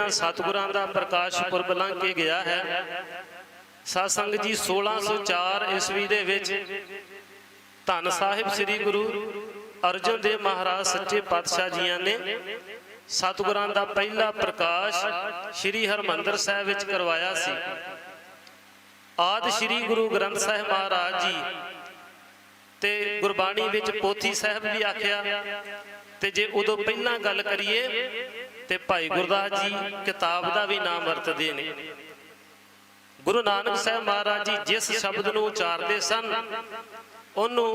ਪਹਿਲਾਂ ਸਤਿਗੁਰਾਂ ਦਾ ਪ੍ਰਕਾਸ਼ ਪੁਰਬ ਲੰਘ ਕੇ ਗਿਆ ਹੈ। ਸਾਧ ਸੰਗਤ ਜੀ 1604 ਈਸਵੀ ਦੇ ਵਿੱਚ ਧੰਨ ਸਾਹਿਬ ਸ੍ਰੀ ਗੁਰੂ ਅਰਜਨ ਦੇਵ ਮਹਾਰਾਜ ਸੱਚੇ ਪਾਤਸ਼ਾਹ ਜੀਆਂ ਨੇ ਸਤਿਗੁਰਾਂ ਦਾ ਪਹਿਲਾ ਪ੍ਰਕਾਸ਼ ਸ੍ਰੀ ਹਰਮੰਦਰ ਸਾਹਿਬ ਵਿੱਚ ਕਰਵਾਇਆ ਸੀ। ਆਦ ਸ੍ਰੀ ਗੁਰੂ ਗ੍ਰੰਥ ਸਾਹਿਬ ਮਹਾਰਾਜ ਜੀ ਤੇ ਗੁਰਬਾਣੀ ਵਿੱਚ ਪੋਥੀ ਸਾਹਿਬ ਵੀ ਆਖਿਆ ਤੇ ਜੇ ਉਦੋਂ ਪਹਿਲਾਂ ਗੱਲ ਕਰੀਏ ਤੇ ਭਾਈ ਗੁਰਦਾਸ ਜੀ ਕਿਤਾਬ ਦਾ ਵੀ ਨਾਮ ਵਰਤਦੇ ਨੇ। ਗੁਰੂ ਨਾਨਕ ਸਾਹਿਬ ਮਹਾਰਾਜ ਜੀ ਜਿਸ ਸ਼ਬਦ ਨੂੰ ਉਚਾਰਦੇ ਸਨ, ਉਹਨੂੰ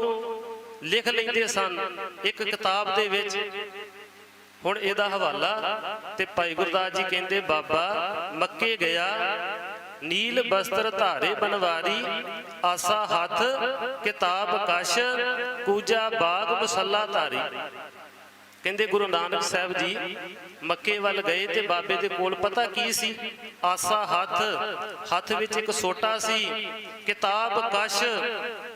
ਲਿਖ ਲੈਂਦੇ ਸਨ। ਇੱਕ ਕਿਤਾਬ ਦੇ ਵਿੱਚ ਹੁਣ ਇਹਦਾ ਹਵਾਲਾ ਤੇ ਭਾਈ ਗੁਰਦਾਸ ਜੀ ਕਹਿੰਦੇ, ਬਾਬਾ, ਮੱਕੇ ਗਿਆ, ਨੀਲ ਬਸਤਰ ਧਾਰੇ ਬਨਵਾਰੀ, ਆਸਾ ਹੱਥ, ਕਿਤਾਬ ਕਸ਼, ਕੂਜਾ ਬਾਗ ਮਸੱਲਾ ਧਾਰੀ। ਕਹਿੰਦੇ ਗੁਰੂ ਨਾਨਕ ਸਾਹਿਬ ਜੀ ਮੱਕੇ ਵੱਲ ਗਏ ਤੇ ਬਾਬੇ ਦੇ ਕੋਲ ਪਤਾ ਕੀ ਸੀ? ਆਸਾ ਹੱਥ ਹੱਥ ਵਿੱਚ ਇੱਕ ਸੋਟਾ ਸੀ, ਕਿਤਾਬ ਕਸ਼।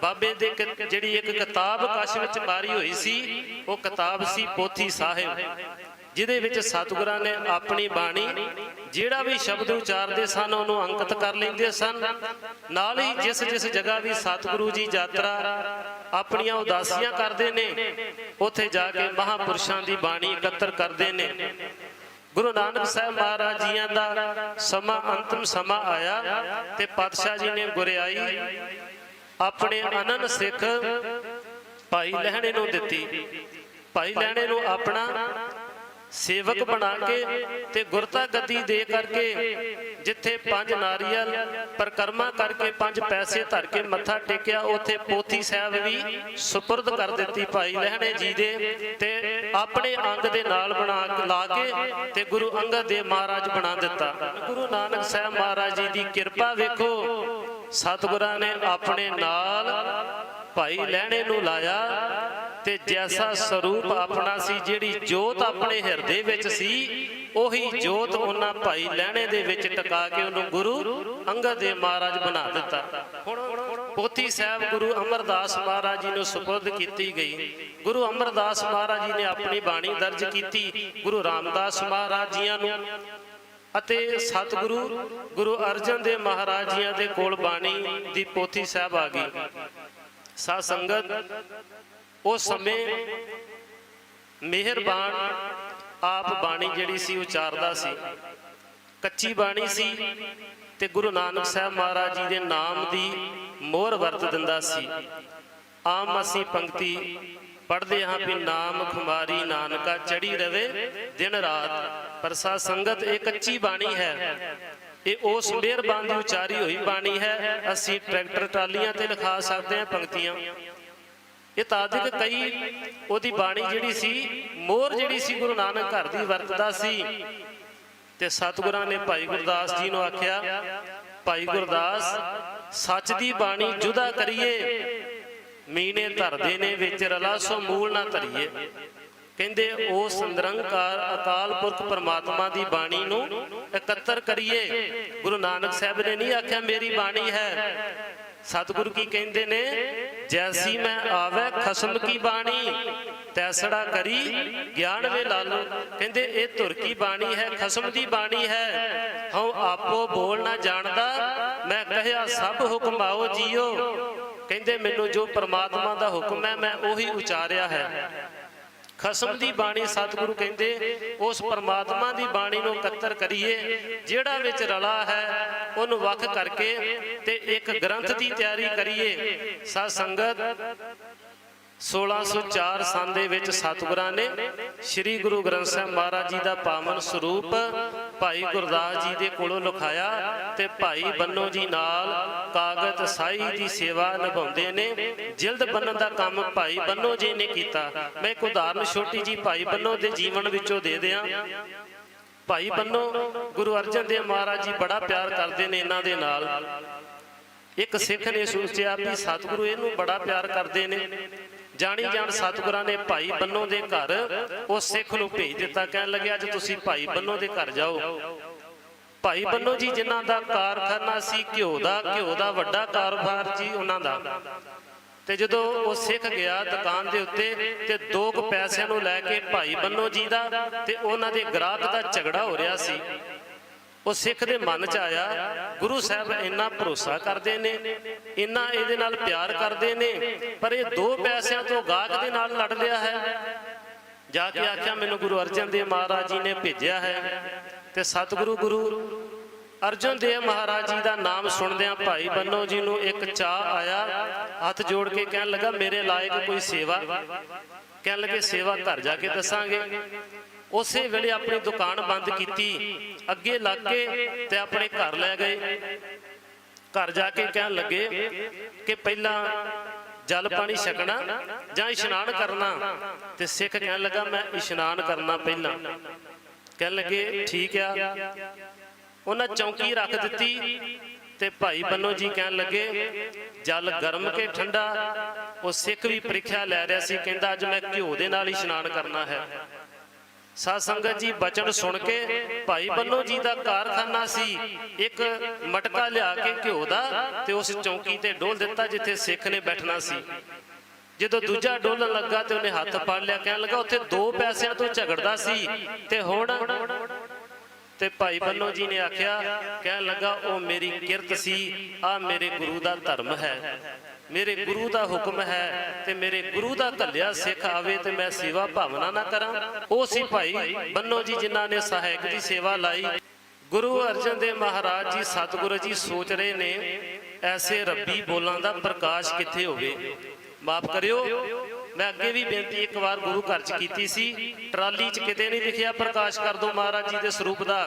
ਬਾਬੇ ਦੇ ਜਿਹੜੀ ਇੱਕ ਕਿਤਾਬ ਕਸ਼ ਵਿੱਚ ਮਾਰੀ ਹੋਈ ਸੀ, ਉਹ ਕਿਤਾਬ ਸੀ ਪੋਥੀ ਸਾਹਿਬ, ਜਿਹਦੇ ਵਿੱਚ ਸਤਿਗੁਰਾਂ ਨੇ ਆਪਣੀ ਬਾਣੀ, ਜਿਹੜਾ ਵੀ ਸ਼ਬਦ ਉਚਾਰਦੇ ਸਨ, ਉਹਨੂੰ ਅੰਕਿਤ ਕਰ ਲੈਂਦੇ ਸਨ। ਨਾਲ ਹੀ ਜਿਸ ਜਿਸ ਜਗ੍ਹਾ ਦੀ ਸਤਿਗੁਰੂ ਜੀ ਯਾਤਰਾ ਆਪਣੀਆਂ ਉਦਾਸੀਆਂ ਕਰਦੇ ਨੇ। ਉੱਥੇ ਜਾ ਕੇ ਮਹਾਪੁਰਸ਼ਾਂ ਦੀ ਬਾਣੀ ਇਕੱਤਰ ਕਰਦੇ ਨੇ। ਗੁਰੂ ਨਾਨਕ ਸਾਹਿਬ ਮਹਾਰਾਜ ਜੀਆਂ ਦਾ ਸਮਾਂ ਅੰਤਮ ਸਮਾਂ ਆਇਆ ਤੇ ਪਾਤਸ਼ਾਹ ਜੀ ਨੇ ਗੁਰਿਆਈ ਆਪਣੇ ਅਨੰਦ ਸਿੱਖ ਭਾਈ ਲਹਿਣੇ ਨੂੰ ਦਿੱਤੀ। ਭਾਈ ਲਹਿਣੇ ਨੂੰ ਆਪਣਾ ਸੇਵਕ ਬਣਾ ਕੇ ਤੇ ਗੁਰਤਾ ਗੱਦੀ ਦੇ ਕਰਕੇ ਜਿੱਥੇ ਪੰਜ ਨਾਰੀਅਲ ਪਰਕਰਮਾ ਕਰਕੇ ਪੰਜ ਪੈਸੇ ਧਰ ਕੇ ਮੱਥਾ ਟੇਕਿਆ, ਉਥੇ ਪੋਥੀ ਸਾਹਿਬ ਵੀ ਸੁਪਰਦ ਕਰ ਦਿੱਤੀ ਭਾਈ ਲਹਿਣੇ ਜੀ ਦੇ ਤੇ ਆਪਣੇ ਅੰਗ ਦੇ ਨਾਲ ਬਣਾ ਕੇ ਲਾ ਕੇ ਤੇ ਗੁਰੂ ਅੰਗਦ ਦੇਵ ਮਹਾਰਾਜ ਬਣਾ ਦਿੱਤਾ। ਗੁਰੂ ਨਾਨਕ ਸਾਹਿਬ ਮਹਾਰਾਜ ਜੀ ਦੀ ਕਿਰਪਾ ਵੇਖੋ, ਸਤਿਗੁਰਾਂ ਨੇ ਆਪਣੇ ਨਾਲ ਭਾਈ ਲਹਿਣੇ ਨੂੰ ਲਾਇਆ ਤੇ ਜੈਸਾ ਸਰੂਪ ਆਪਣਾ ਸੀ, ਜਿਹੜੀ ਜੋਤ ਆਪਣੇ ਹਿਰਦੇ ਵਿੱਚ ਸੀ ਉਹੀ ਜੋਤ ਉਹਨਾਂ ਭਾਈ ਲਹਿਣੇ ਦੇ ਵਿੱਚ ਟਿਕਾ ਕੇ ਉਹਨੂੰ ਗੁਰੂ ਅੰਗਦ ਦੇਵ ਮਹਾਰਾਜ ਬਣਾ ਦਿੱਤਾ। ਹੁਣ ਪੋਥੀ ਸਾਹਿਬ ਗੁਰੂ ਅਮਰਦਾਸ ਮਹਾਰਾਜ ਜੀ ਨੂੰ ਸੁਪਰਦ ਕੀਤੀ ਗਈ। ਗੁਰੂ ਅਮਰਦਾਸ ਮਹਾਰਾਜ ਜੀ ਨੇ ਆਪਣੀ ਬਾਣੀ ਦਰਜ ਕੀਤੀ ਗੁਰੂ ਰਾਮਦਾਸ ਮਹਾਰਾਜ ਜੀਆਂ ਨੂੰ ਅਤੇ ਸਤਿਗੁਰੂ ਗੁਰੂ ਅਰਜਨ ਦੇਵ ਮਹਾਰਾਜ ਜੀਆਂ ਦੇ ਕੋਲ ਬਾਣੀ ਦੀ ਪੋਥੀ ਸਾਹਿਬ ਆ ਗਈ। ਸਾਧ ਸੰਗਤ, ਉਸ ਸਮੇਂ ਮਿਹਰਬਾਨ ਬਾਣੀ ਜਿਹੜੀ ਸੀ ਉਚਾਰਦਾ ਸੀ। ਕੱਚੀ ਬਾਣੀ ਸੀ ਤੇ ਗੁਰੂ ਨਾਨਕ ਸਾਹਿਬ ਮਹਾਰਾਜ ਜੀ ਦੇ ਨਾਮ ਦੀ ਮੋਹਰ ਵਰਤ ਦਿੰਦਾ ਸੀ। ਆਮ ਅਸੀਂ ਪੰਕਤੀ ਪੜ੍ਹਦੇ ਹਾਂ ਵੀ ਨਾਮ ਖੁਮਾਰੀ ਨਾਨਕਾ ਚੜੀ ਰਵੇ ਦਿਨ ਰਾਤ। ਪਰ ਸਾਧ ਸੰਗਤ ਇਹ ਕੱਚੀ ਬਾਣੀ ਹੈ। ਇਹ ਉਸ ਮਿਹਰਬਾਨ ਦੀ ਉਚਾਰੀ ਹੋਈ ਬਾਣੀ ਹੈ। ਅਸੀਂ ਟਰੈਕਟਰ ਟਰਾਲੀਆਂ ਤੇ ਲਿਖਾ ਸਕਦੇ ਹਾਂ ਪੰਕਤੀਆਂ। ਇਹ ਤਾਦਿਕ ਕਈ ਉਹਦੀ ਬਾਣੀ ਜਿਹੜੀ ਸੀ, ਮੋਹਰ ਜਿਹੜੀ ਸੀ ਗੁਰੂ ਨਾਨਕ ਘਰ ਦੀ ਵਰਤਦਾ ਸੀ। ਤੇ ਸਤਿਗੁਰਾਂ ਨੇ ਭਾਈ ਗੁਰਦਾਸ ਜੀ ਨੂੰ ਆਖਿਆ, ਭਾਈ ਗੁਰਦਾਸ, ਸੱਚ ਦੀ ਬਾਣੀ ਜੁਦਾ ਕਰੀਏ, ਮੀਨੇ ਧਰਦੇ ਨੇ ਵਿੱਚ ਰਲਾ ਸੋ ਮੂਲ ਨਾ ਧਰੀਏ। ਕਹਿੰਦੇ ਉਹ ਸੰਦਰੰਕਾਰ ਅਕਾਲ ਪੁਰਖ ਪਰਮਾਤਮਾ ਦੀ ਬਾਣੀ ਨੂੰ ਇਕੱਤਰ ਕਰੀਏ। ਗੁਰੂ ਨਾਨਕ ਸਾਹਿਬ ਨੇ ਨਹੀਂ ਆਖਿਆ, ਮੇਰੀ ਬਾਣੀ ਹੈ। ਸਤਿਗੁਰੂ ਕੀ ਕਹਿੰਦੇ ਨੇ ਜੈਸੀ ਮੈਂ ਆਵੇ ਖਸਮ ਕੀ ਬਾਣੀ, ਤੈਸੜਾ ਕਰੀ ਗਿਆਨ ਵੇ ਲਾਲੋ। ਕਹਿੰਦੇ, ਇਹ ਧੁਰ ਕੀ ਬਾਣੀ ਹੈ, ਖਸਮ ਦੀ ਬਾਣੀ ਹੈ। ਹਉ ਆਪੋ ਬੋਲ ਨਾ ਜਾਣਦਾ, ਮੈਂ ਕਹਿਆ ਸਭ ਹੁਕਮ ਆਓ ਜੀਓ। ਕਹਿੰਦੇ, ਮੈਨੂੰ ਜੋ ਪ੍ਰਮਾਤਮਾ ਦਾ ਹੁਕਮ ਹੈ, ਮੈਂ ਉਹੀ ਉਚਾਰਿਆ ਹੈ। ਖਸਮ ਦੀ ਬਾਣੀ ਸਤਿਗੁਰੂ ਕਹਿੰਦੇ, ਉਸ ਪਰਮਾਤਮਾ ਦੀ ਬਾਣੀ ਨੂੰ ਇਕੱਤਰ ਕਰੀਏ, ਜਿਹੜਾ ਵਿੱਚ ਰਲਾ ਹੈ ਉਹਨੂੰ ਵੱਖ ਕਰਕੇ ਤੇ ਇੱਕ ਗ੍ਰੰਥ ਦੀ ਤਿਆਰੀ ਕਰੀਏ। ਸਾਧ ਸੰਗਤ 1604 ਸੰਨ ਦੇ ਵਿੱਚ ਸਤਿਗੁਰਾਂ ਨੇ ਸ੍ਰੀ ਗੁਰੂ ਗ੍ਰੰਥ ਸਾਹਿਬ ਮਹਾਰਾਜ ਜੀ ਦਾ ਪਾਵਨ ਸਰੂਪ ਭਾਈ ਗੁਰਦਾਸ ਜੀ ਦੇ ਕੋਲੋਂ ਲਿਖਾਇਆ ਤੇ ਭਾਈ ਬੰਨੋ ਜੀ ਨਾਲ ਕਾਗਜ਼ ਸਾਈ ਦੀ ਸੇਵਾ ਨਿਭਾਉਂਦੇ ਨੇ। ਜਿਲਦ ਬੰਨਣ ਦਾ ਕੰਮ ਭਾਈ ਬੰਨੋ ਜੀ ਨੇ ਕੀਤਾ। ਮੈਂ ਇੱਕ ਉਦਾਹਰਨ ਛੋਟੀ ਜੀ ਭਾਈ ਬੰਨੋ ਦੇ ਜੀਵਨ ਵਿੱਚੋਂ ਦੇ ਦਿਆਂ। ਭਾਈ ਬੰਨੋ, ਗੁਰੂ ਅਰਜਨ ਦੇਵ ਮਹਾਰਾਜ ਜੀ ਬੜਾ ਪਿਆਰ ਕਰਦੇ ਨੇ ਇਹਨਾਂ ਦੇ ਨਾਲ। ਇੱਕ ਸਿੱਖ ਨੇ ਸੋਚਿਆ ਵੀ ਸਤਿਗੁਰੂ ਇਹਨੂੰ ਬੜਾ ਪਿਆਰ ਕਰਦੇ ਨੇ। ਜਾਣੀ ਜਾਣ ਸਤਿਗੁਰਾਂ ਨੇ ਭਾਈ ਬੰਨੋ ਦੇ ਘਰ ਉਹ ਸਿੱਖ ਨੂੰ ਭੇਜ ਦਿੱਤਾ। ਕਹਿਣ ਲੱਗਿਆ, ਅੱਜ ਤੁਸੀਂ ਭਾਈ ਬੰਨੋ ਦੇ ਘਰ ਜਾਓ। ਭਾਈ ਬੰਨੋ ਜੀ ਜਿਨ੍ਹਾਂ ਦਾ ਕਾਰਖਾਨਾ ਸੀ, ਘਿਓ ਦਾ ਘਿਓ ਦਾ ਵੱਡਾ ਕਾਰੋਬਾਰ ਜੀ ਉਹਨਾਂ ਦਾ। ਤੇ ਜਦੋਂ ਉਹ ਸਿੱਖ ਗਿਆ ਦੁਕਾਨ ਦੇ ਉੱਤੇ ਤੇ ਦੋ ਕੁ ਪੈਸਿਆਂ ਨੂੰ ਲੈ ਕੇ ਭਾਈ ਬੰਨੋ ਜੀ ਦਾ ਤੇ ਉਹਨਾਂ ਦੇ ਗ੍ਰਾਹਕ ਦਾ ਝਗੜਾ ਹੋ ਰਿਹਾ ਸੀ। ਉਹ ਸਿੱਖ ਦੇ ਮਨ ਚ ਆਇਆ, ਗੁਰੂ ਸਾਹਿਬ ਇੰਨਾ ਭਰੋਸਾ ਕਰਦੇ ਨੇ, ਇੰਨਾ ਇਹਦੇ ਨਾਲ ਪਿਆਰ ਕਰਦੇ ਨੇ, ਪਰ ਇਹ ਦੋ ਪੈਸਿਆਂ ਤੋਂ ਗਾਹਕ ਦੇ ਨਾਲ ਲੜ ਲਿਆ ਹੈ। ਜਾ ਕੇ ਆਖਿਆ, ਮੈਨੂੰ ਗੁਰੂ ਅਰਜਨ ਦੇਵ ਮਹਾਰਾਜ ਜੀ ਨੇ ਭੇਜਿਆ ਹੈ ਤੇ ਸਤਿਗੁਰੂ ਗੁਰੂ ਅਰਜਨ ਦੇਵ ਮਹਾਰਾਜ ਜੀ ਦਾ ਨਾਮ ਸੁਣਦਿਆਂ ਭਾਈ ਬੰਨੋ ਜੀ ਨੂੰ ਇੱਕ ਚਾਹ ਆਇਆ। ਹੱਥ ਜੋੜ ਕੇ ਕਹਿਣ ਲੱਗਾ, ਮੇਰੇ ਲਾਇਕ ਕੋਈ ਸੇਵਾ? ਕਹਿਣ ਲੱਗੇ, ਸੇਵਾ ਘਰ ਜਾ ਕੇ ਦੱਸਾਂਗੇ। ਉਸੇ ਵੇਲੇ ਆਪਣੀ ਦੁਕਾਨ ਬੰਦ ਕੀਤੀ। ਅੱਗੇ ਲੱਗ ਕੇ ਤੇ ਆਪਣੇ ਘਰ ਲੈ ਗਏ। ਘਰ ਜਾ ਕੇ ਕਹਿਣ ਲੱਗੇ ਕਿ ਪਹਿਲਾਂ ਜਲ ਪਾਣੀ ਛਕਣਾ ਜਾਂ ਇਸ਼ਨਾਨ ਕਰਨਾ। ਤੇ ਸਿੱਖ ਕਹਿਣ ਲੱਗਾ, ਮੈਂ ਇਸ਼ਨਾਨ ਕਰਨਾ ਪਹਿਲਾਂ। ਕਹਿਣ ਲੱਗੇ, ਠੀਕ ਆ। ਉਹਨਾਂ ਚੌਂਕੀ ਰੱਖ ਦਿੱਤੀ ਤੇ ਭਾਈ ਬੰਨੋ ਜੀ ਕਹਿਣ ਲੱਗੇ, ਜਲ ਗਰਮ ਕੇ ਠੰਡਾ। ਉਹ ਸਿੱਖ ਵੀ ਪ੍ਰੀਖਿਆ ਲੈ ਰਿਹਾ ਸੀ, ਕਹਿੰਦਾ, ਅੱਜ ਮੈਂ ਘਿਓ ਦੇ ਨਾਲ ਹੀ ਇਸ਼ਨਾਨ ਕਰਨਾ ਹੈ। ਸਾਧ ਸੰਗਤ ਜੀ, ਬਚਨ ਸੁਣ ਕੇ ਭਾਈ ਬੰਨੋ ਜੀ ਦਾ ਕਾਰਖਾਨਾ ਸੀ, ਇੱਕ ਮਟਕਾ ਲਿਆ ਕੇ ਘਿਓ ਦਾ ਤੇ ਉਸ ਚੌਂਕੀ ਤੇ ਡੋਲ ਦਿੱਤਾ ਜਿੱਥੇ ਸਿੱਖ ਨੇ ਬੈਠਣਾ ਸੀ। ਜਦੋਂ ਦੂਜਾ ਡੋਲਣ ਲੱਗਾ ਤੇ ਉਹਨੇ ਹੱਥ ਫੜ ਲਿਆ, ਕਹਿਣ ਲੱਗਾ, ਉੱਥੇ ਦੋ ਪੈਸਿਆਂ ਤੋਂ ਝਗੜਦਾ ਸੀ ਤੇ ਹੁਣ ਤੇ ਭਾਈ ਬੰਨੋ ਜੀ ਨੇ ਆਖਿਆ, ਕਹਿਣ ਲੱਗਾ, ਉਹ ਮੇਰੀ ਕਿਰਤ ਸੀ ਆ ਮੇਰੇ ਗੁਰੂ ਦਾ ਧਰਮ ਹੈ। ਮੇਰੇ ਗੁਰੂ ਦਾ ਹੁਕਮ ਹੈ ਤੇ ਮੇਰੇ ਗੁਰੂ ਦਾ ਘੱਲਿਆ ਸਿੱਖ ਆਵੇ ਤੇ ਮੈਂ ਸੇਵਾ ਭਾਵਨਾ ਨਾ ਕਰਾਂ। ਉਹ ਸੀ ਭਾਈ ਬੰਨੋ ਜੀ, ਜਿਨ੍ਹਾਂ ਨੇ ਸਹਾਇਕ ਦੀ ਸੇਵਾ ਲਾਈ। ਗੁਰੂ ਅਰਜਨ ਦੇਵ ਮਹਾਰਾਜ ਜੀ, ਸਤਿਗੁਰੂ ਜੀ ਸੋਚ ਰਹੇ ਨੇ, ਐਸੇ ਰੱਬੀ ਬੋਲਾਂ ਦਾ ਪ੍ਰਕਾਸ਼ ਕਿੱਥੇ ਹੋਵੇ? ਮਾਫ ਕਰਿਓ। ਮੈਂ ਅੱਗੇ ਵੀ ਬੇਨਤੀ ਇੱਕ ਵਾਰ ਗੁਰੂ ਘਰ ਚ ਕੀਤੀ ਸੀ। ਟਰਾਲੀ ਚ ਕਿਤੇ ਨਹੀਂ ਲਿਖਿਆ ਪ੍ਰਕਾਸ਼ ਕਰ ਦੋ ਮਹਾਰਾਜ ਜੀ ਦੇ ਸਰੂਪ ਦਾ।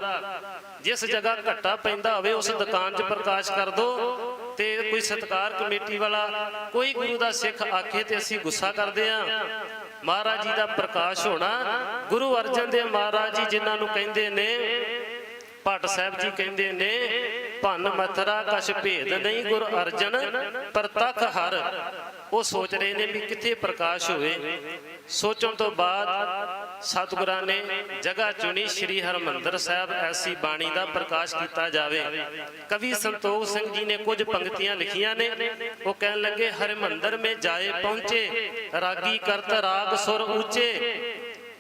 ਜਿਸ ਜਗ੍ਹਾ ਘੱਟਾ ਪੈਂਦਾ ਹੋਵੇ, ਉਸ ਦੁਕਾਨ 'ਚ ਪ੍ਰਕਾਸ਼ ਕਰ ਦੋ ਤੇ ਕੋਈ ਸਤਕਾਰ ਕਮੇਟੀ ਵਾਲਾ, ਕੋਈ ਗੁਰੂ ਦਾ ਸਿੱਖ ਆਖੇ ਤੇ ਅਸੀਂ ਗੁੱਸਾ ਕਰਦੇ ਆ। ਮਹਾਰਾਜ ਜੀ ਦਾ ਪ੍ਰਕਾਸ਼ ਹੋਣਾ, ਗੁਰੂ ਅਰਜਨ ਦੇਵ ਮਹਾਰਾਜ ਜੀ ਜਿਨ੍ਹਾਂ ਨੂੰ ਕਹਿੰਦੇ ਨੇ, ਭੱਟ ਸਾਹਿਬ ਜੀ ਕਹਿੰਦੇ ਨੇ, ਭੰਨ ਮਥਰਾ ਕਛ ਭੇਦ ਨਹੀਂ ਗੁਰ ਅਰਜਨ ਪ੍ਰਤਖ ਹਰ ਉਹ ਸੋਚ ਰਹੇ ਨੇ ਵੀ ਕਿੱਥੇ ਪ੍ਰਕਾਸ਼ ਹੋਵੇ। ਸੋਚਣ ਤੋਂ ਬਾਅਦ ਸਤਿਗੁਰਾਂ ਨੇ ਜਗ੍ਹਾ ਚੁਣੀ ਸ੍ਰੀ ਹਰਮੰਦਰ ਸਾਹਿਬ, ਐਸੀ ਬਾਣੀ ਦਾ ਪ੍ਰਕਾਸ਼ ਕੀਤਾ ਜਾਵੇ। ਕਵੀ ਸੰਤੋਖ ਸਿੰਘ ਜੀ ਨੇ ਕੁਝ ਪੰਕਤੀਆਂ ਲਿਖੀਆਂ ਨੇ। ਉਹ ਕਹਿਣ ਲੱਗੇ, ਹਰਮੰਦਰ ਮੇ ਜਾਏ ਪਹੁੰਚੇ, ਰਾਗੀ ਕਰਤ ਰਾਗ ਸੁਰ ਉੱਚੇ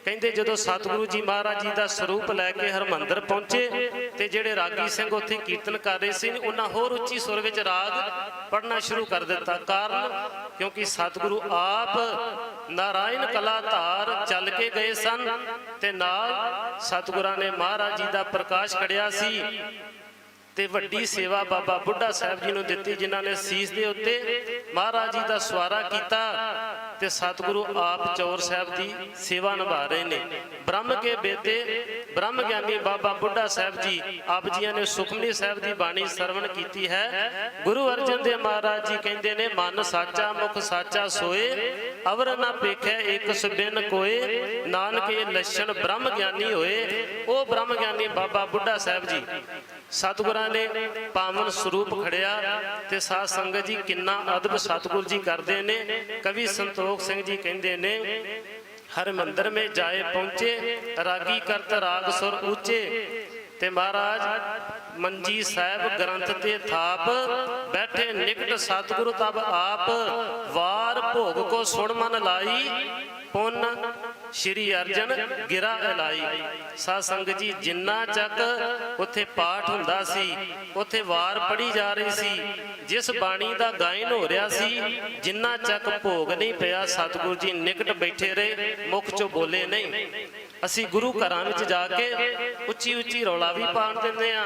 ਕਹਿੰਦੇ ਜਦੋਂ ਸਤਿਗੁਰੂ ਜੀ ਮਹਾਰਾਜ ਜੀ ਦਾ ਸਰੂਪ ਲੈ ਕੇ ਹਰਮੰਦਰ ਪਹੁੰਚੇ ਤੇ ਜਿਹੜੇ ਰਾਗੀ ਸਿੰਘ ਉੱਥੇ ਕੀਰਤਨ ਕਰ ਰਹੇ ਸੀ, ਉਹਨਾਂ ਹੋਰ ਉੱਚੀ ਸੁਰ ਵਿੱਚ ਰਾਗ ਪੜਨਾ ਸ਼ੁਰੂ ਕਰ ਦਿੱਤਾ। ਕਾਰਨ ਕਿਉਂਕਿ ਸਤਿਗੁਰੂ ਆਪ ਨਾਰਾਇਣ ਕਲਾ ਧਾਰ ਚੱਲ ਕੇ ਗਏ ਸਨ ਤੇ ਨਾਲ ਸਤਿਗੁਰਾਂ ਨੇ ਮਹਾਰਾਜ ਜੀ ਦਾ ਪ੍ਰਕਾਸ਼ ਕੜਿਆ ਸੀ। ਤੇ ਵੱਡੀ ਸੇਵਾ ਬਾਬਾ ਬੁੱਢਾ ਸਾਹਿਬ ਜੀ ਨੂੰ ਦਿੱਤੀ, ਜਿਨ੍ਹਾਂ ਨੇ ਸੀਸ ਦੇ ਉੱਤੇ ਮਹਾਰਾਜ ਜੀ ਦਾ ਸਵਾਰਾ ਕੀਤਾ ਤੇ ਸਤਿਗੁਰੂ ਆਪ ਚੌਰ ਸਾਹਿਬ ਦੀ ਸੇਵਾ ਨਿਭਾ ਰਹੇ ਨੇ। ਬ੍ਰਹਮ ਕੇ ਬੇਟੇ ਬ੍ਰਹਮ ਗਿਆਨੀ ਬਾਬਾ ਬੁੱਢਾ ਸਾਹਿਬ ਜੀ, ਆਪ ਜੀਆਂ ਨੇ ਸੁਖਮਨੀ ਸਾਹਿਬ ਦੀ ਬਾਣੀ ਸਰਵਣ ਕੀਤੀ ਹੈ। ਗੁਰੂ ਅਰਜਨ ਦੇਵ ਮਹਾਰਾਜ ਜੀ ਕਹਿੰਦੇ ਨੇ, ਮਨ ਸਾਚਾ, ਮੁਖ ਸਾਚਾ ਸੋਏ, ਅਵਰ ਨਾ ਪੇਖੈ ਇੱਕ ਸੁਬਿਨ ਕੋਏ, ਨਾਨਕ ਇਹ ਲੱਛਣ ਬ੍ਰਹਮ ਗਿਆਨੀ ਹੋਏ। ਉਹ ਬ੍ਰਹਮ ਗਿਆਨੀ ਬਾਬਾ ਬੁੱਢਾ ਸਾਹਿਬ ਜੀ ਸਤਿਗੁਰਾਂ ਨੇ ਪਾਵਨ ਸਰੂਪ ਖੜਿਆ ਤੇ ਸਾਧ ਸੰਗਤ ਜੀ ਕਿੰਨਾ ਅਦਬ ਸਤਿਗੁਰ ਜੀ ਕਰਦੇ ਨੇ। ਕਵੀ ਸੰਤੋਖ ਸਿੰਘ ਜੀ ਕਹਿੰਦੇ ਨੇ, ਹਰ ਮੰਦਰ ਮੇ ਜਾਏ ਪਹੁੰਚੇ, ਰਾਗੀ ਕਰਤ ਰਾਗ ਸੁਰ ਉੱਚੇ ਤੇ ਮਹਾਰਾਜ, ਮੰਜੀ ਸਾਹਿਬ ਗ੍ਰੰਥ ਤੇ ਥਾਪ, ਬੈਠੇ ਨਿਕਟ ਸਤਿਗੁਰੂ ਤਬ ਆਪ। ਵਾਰ ਭੋਗ ਕੋ ਸੁਣ ਮਨ ਲਾਈ, ਪੁੰਨ ਸ਼੍ਰੀ ਅਰਜਨ ਗਿਰਾ ਅਲਾਈ। ਸਾਧ ਸੰਗਤ ਜੀ, ਜਿੰਨਾ ਚੱਕ ਉੱਥੇ ਪਾਠ ਹੁੰਦਾ ਸੀ, ਉੱਥੇ ਵਾਰ ਪੜੀ ਜਾ ਰਹੀ ਸੀ, ਜਿਸ ਬਾਣੀ ਦਾ ਗਾਇਨ ਹੋ ਰਿਹਾ ਸੀ, ਜਿੰਨਾ ਚੱਕ ਭੋਗ ਨਹੀਂ ਪਿਆ, ਸਤਿਗੁਰੂ ਜੀ ਨਿਕਟ ਬੈਠੇ ਰਹੇ, ਮੁਖ ਚੋਂ ਬੋਲੇ ਨਹੀਂ। ਅਸੀਂ ਗੁਰੂ ਘਰਾਂ ਵਿੱਚ ਜਾ ਕੇ ਉੱਚੀ ਉੱਚੀ ਰੌਲਾ ਵੀ ਪਾਣ ਦਿੰਦੇ ਆ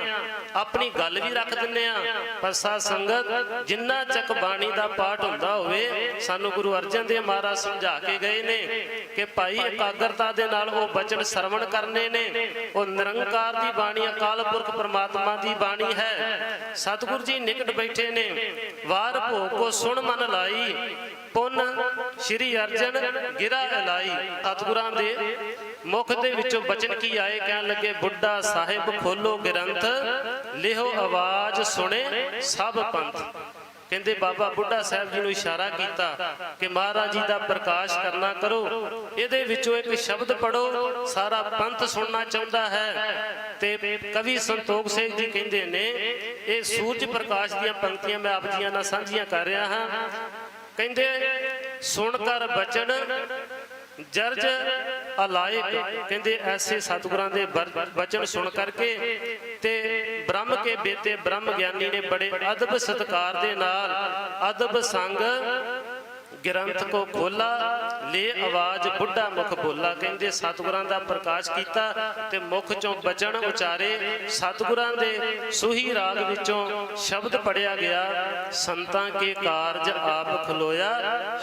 ਆਪਣੀ ਗੱਲ ਵੀ ਰੱਖ ਦਿੰਦੇ ਆ ਪਰ ਸਾਧ ਸੰਗਤ, ਜਿੰਨਾ ਚੱਕ ਬਾਣੀ ਦਾ ਪਾਠ ਹੁੰਦਾ ਹੋਵੇ, ਸਾਨੂੰ ਗੁਰੂ ਅਰਜਨ ਦੇਵ ਮਹਾਰਾਜ ਸਮਝਾ ਕੇ ਗਏ ਨੇ ਕਿ ਭਾਈ ਇਕਾਗਰਤਾ ਦੇ ਨਾਲ ਉਹ ਬਚਨ ਸਰਵਣ ਕਰਨੇ ਨੇ। ਉਹ ਨਿਰੰਕਾਰ ਦੀ ਬਾਣੀ, ਅਕਾਲ ਪੁਰਖ ਪ੍ਰਮਾਤਮਾ ਦੀ ਬਾਣੀ ਹੈ। ਸਤਿਗੁਰੂ ਜੀ ਨਿਕਟ ਬੈਠੇ ਨੇ। ਵਾਰ ਭੋਗ ਕੋ ਸੁਣ ਮਨ ਲਾਈ, ਪੁੰਨ ਸ਼੍ਰੀ ਅਰਜਨ ਗਿਰਾ ਅਲਾਈ ਸਤਿਗੁਰਾਂ ਦੇ ਮੁਖ ਦੇ ਵਿੱਚੋਂ ਬਚਨ ਕੀ ਆਏ? ਕਹਿਣ ਲੱਗੇ, ਬੁੱਢਾ ਸਾਹਿਬ ਖੋਲੋ ਗ੍ਰੰਥ ਲਿਹੋ ਆਵਾਜ਼, ਸੁਣੇ ਸਭ ਪੰਥ। ਕਹਿੰਦੇ, ਬਾਬਾ ਬੁੱਢਾ ਸਾਹਿਬ ਜੀ ਨੂੰ ਇਸ਼ਾਰਾ ਕੀਤਾ ਕਿ ਮਹਾਰਾਜ ਜੀ ਦਾ ਪ੍ਰਕਾਸ਼ ਕਰਨਾ ਕਰੋ। ਇਹਦੇ ਵਿੱਚੋਂ ਇੱਕ ਸ਼ਬਦ ਪੜੋ ਸਾਰਾ ਪੰਥ ਸੁਣਨਾ ਚਾਹੁੰਦਾ ਹੈ। ਤੇ ਕਵੀ ਸੰਤੋਖ ਸਿੰਘ ਜੀ ਕਹਿੰਦੇ ਨੇ, ਇਹ ਸੂਰਜ ਪ੍ਰਕਾਸ਼ ਦੀਆਂ ਪੰਕਤੀਆਂ ਮੈਂ ਆਪ ਜੀਆਂ ਨਾਲ ਸਾਂਝੀਆਂ ਕਰ ਰਿਹਾ ਹਾਂ। ਕਹਿੰਦੇ, ਸੁਣ ਕਰ ਬਚਨ ਜਰਜ ਅਲਾਇਕ ਕਹਿੰਦੇ ਐਸੇ ਸਤਿਗੁਰਾਂ ਦੇ ਬਚਨ ਸੁਣ ਕਰਕੇ ਤੇ ਬ੍ਰਹਮ ਕੇ ਬੇਤੇ ਬ੍ਰਹਮ ਗਿਆਨੀ ਨੇ ਬੜੇ ਅਦਬ ਸਤਕਾਰ ਦੇ ਨਾਲ ਅਦਬ ਸੰਗ ਗ੍ਰੰਥ ਕੋ ਖੋਲਾ ਲੈ ਆਵਾਜ਼ ਬੁੱਢਾ ਮੁਖ ਬੋਲਾ ਕਹਿੰਦੇ ਸਤਿਗੁਰਾਂ ਦਾ ਪ੍ਰਕਾਸ਼ ਕੀਤਾ ਤੇ ਮੁਖ ਚੋਂ ਬਚਨ ਉਚਾਰੇ ਸਤਿਗੁਰਾਂ ਦੇ ਸੁਹੀ ਰਾਗ ਵਿੱਚੋਂ ਸ਼ਬਦ ਪੜਿਆ ਗਿਆ, ਸੰਤਾਂ ਕੇ ਕਾਰਜ ਆਪ ਖਲੋਇਆ,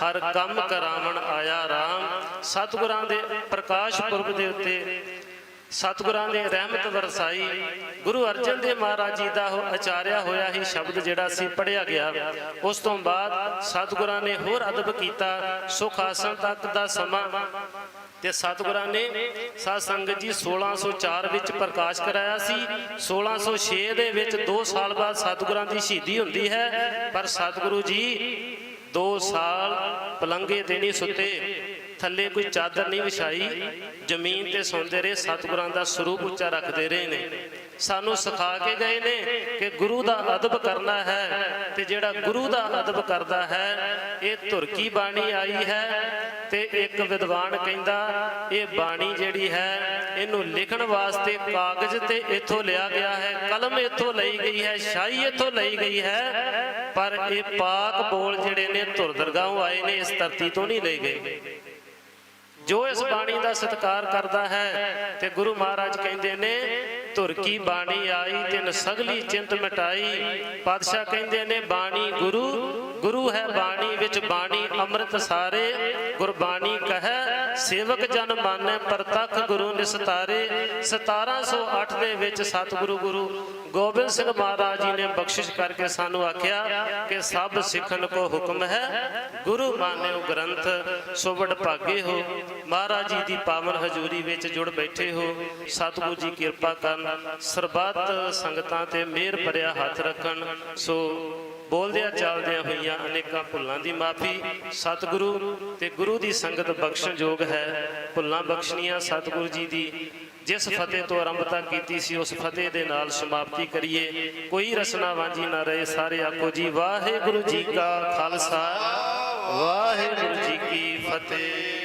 ਹਰ ਕੰਮ ਕਰਾਵਣ ਆਇਆ RAM ਸਤਿਗੁਰਾਂ ਦੇ ਪ੍ਰਕਾਸ਼ ਪੁਰਬ ਦੇ ਉੱਤੇ ਸਤਿਗੁਰਾਂ ਨੇ ਰਹਿਮਤ ਵਰਸਾਈ। ਗੁਰੂ ਅਰਜਨ ਦੇਵ ਮਹਾਰਾਜ ਜੀ ਦਾ ਉਹ ਆਚਾਰਿਆ ਹੋਇਆ ਹੀ ਸ਼ਬਦ ਜਿਹੜਾ ਸੀ ਪੜਿਆ ਗਿਆ। ਉਸ ਤੋਂ ਬਾਅਦ ਸਤਿਗੁਰਾਂ ਨੇ ਹੋਰ ਅਦਬ ਕੀਤਾ। ਸੁਖ ਆਸਣ ਤੱਕ ਦਾ ਸਮਾਂ ਤੇ ਸਤਿਗੁਰਾਂ ਨੇ ਸਾਧ ਸੰਗਤ ਜੀ 1604 ਵਿੱਚ ਪ੍ਰਕਾਸ਼ ਕਰਾਇਆ ਸੀ। 1606 ਦੇ ਵਿੱਚ 2 ਸਾਲ ਬਾਅਦ ਸਤਿਗੁਰਾਂ ਦੀ ਸ਼ਹੀਦੀ ਹੁੰਦੀ ਹੈ। ਪਰ ਸਤਿਗੁਰੂ ਜੀ 2 ਸਾਲ ਪਲੰਗੇ ਤੇ ਨਹੀਂ ਸੁੱਤੇ। ਥੱਲੇ ਕੋਈ ਚਾਦਰ ਨਹੀਂ ਵਿਛਾਈ, ਜ਼ਮੀਨ ਤੇ ਸੌਂਦੇ ਰਹੇ, ਸਤਿਗੁਰਾਂ ਦਾ ਸਰੂਪ ਉੱਚਾ ਰੱਖਦੇ ਰਹੇ ਨੇ। ਸਾਨੂੰ ਸਿਖਾ ਕੇ ਗਏ ਨੇ ਕਿ ਗੁਰੂ ਦਾ ਅਦਬ ਕਰਨਾ ਹੈ ਤੇ ਜਿਹੜਾ ਗੁਰੂ ਦਾ ਅਦਬ ਕਰਦਾ ਹੈ, ਇਹ ਧੁਰਕੀ ਬਾਣੀ ਆਈ ਹੈ ਤੇ ਇੱਕ ਵਿਦਵਾਨ ਕਹਿੰਦਾ, ਇਹ ਬਾਣੀ ਜਿਹੜੀ ਹੈ, ਇਹਨੂੰ ਲਿਖਣ ਵਾਸਤੇ ਕਾਗਜ਼ ਤੇ ਇੱਥੋਂ ਲਿਆ ਗਿਆ ਹੈ, ਕਲਮ ਇੱਥੋਂ ਲਈ ਗਈ ਹੈ, ਸ਼ਾਹੀ ਇੱਥੋਂ ਲਈ ਗਈ ਹੈ, ਪਰ ਇਹ ਪਾਕ ਬੋਲ ਜਿਹੜੇ ਨੇ ਧੁਰ ਦਰਗਾਹੋਂ ਆਏ ਨੇ, ਇਸ ਧਰਤੀ ਤੋਂ ਨਹੀਂ ਲਏ ਗਏ। ਜੋ ਇਸ ਬਾਣੀ ਦਾ ਸਤਿਕਾਰ ਕਰਦਾ ਹੈ ਤੇ ਗੁਰੂ ਮਹਾਰਾਜ ਕਹਿੰਦੇ ਨੇ, ਧੁਰ ਕੀ ਬਾਣੀ ਆਈ ਤਿਨ ਸਗਲੀ ਚਿੰਤ ਮਿਟਾਈ। ਪਾਤਸ਼ਾਹ ਕਹਿੰਦੇ ਨੇ, ਬਾਣੀ ਗੁਰੂ ਗੁਰੂ ਹੈ ਬਾਣੀ ਵਿੱਚ ਬਾਣੀ ਅੰਮ੍ਰਿਤ ਸਾਰੇ, ਗੁਰਬਾਣੀ ਕਹੈ ਸੇਵਕ ਜਨ ਮਾਨੈ ਪ੍ਰਤੱਖ ਗੁਰੂ ਨਿਸਤਾਰੇ। 1708 ਦੇ ਵਿੱਚ ਸਤਿਗੁਰੂ ਗੁਰੂ ਗੋਬਿੰਦ ਸਿੰਘ ਮਹਾਰਾਜ ਜੀ ਨੇ ਬਖਸ਼ਿਸ਼ ਕਰਕੇ ਸਾਨੂੰ ਆਖਿਆ ਕਿ ਸਭ ਸਿੱਖਣ ਕੋ ਹੁਕਮ ਹੈ। ਗੁਰੂ ਮਾਨਿਓ ਗ੍ਰੰਥ, ਸੋ ਵਡ ਭਾਗੇ ਹੋ। ਮਹਾਰਾਜ ਜੀ ਦੀ ਪਾਵਨ ਹਜ਼ੂਰੀ ਵਿੱਚ ਜੁੜ ਬੈਠੇ ਹੋ। ਸਤਿਗੁਰੂ ਜੀ ਕਿਰਪਾ ਕਰਨ। ਸਰਬੱਤ ਸੰਗਤਾਂ ਤੇ ਮਿਹਰ ਭਰਿਆ ਹੱਥ ਰੱਖਣ। ਸੋ ਬੋਲਦਿਆਂ ਚੱਲਦਿਆਂ ਹੋਈਆਂ ਅਨੇਕਾਂ ਭੁੱਲਾਂ ਦੀ ਮਾਫੀ, ਸਤਿਗੁਰੂ ਤੇ ਗੁਰੂ ਦੀ ਸੰਗਤ ਬਖਸ਼ਣ ਯੋਗ ਹੈ। ਭੁੱਲਾਂ ਬਖਸ਼ਣੀਆਂ ਸਤਿਗੁਰੂ ਜੀ ਦੀ। ਜਿਸ ਫਤਿਹ ਤੋਂ ਆਰੰਭਤਾ ਕੀਤੀ ਸੀ, ਉਸ ਫਤਿਹ ਦੇ ਨਾਲ ਸਮਾਪਤੀ ਕਰੀਏ। ਕੋਈ ਰਸਨਾ ਵਾਂਝੀ ਨਾ ਰਹੇ ਸਾਰੇ ਆਖੋ ਜੀ, ਵਾਹਿਗੁਰੂ ਜੀ ਕਾ ਖਾਲਸਾ, ਵਾਹਿਗੁਰੂ ਜੀ ਕੀ ਫਤਿਹ।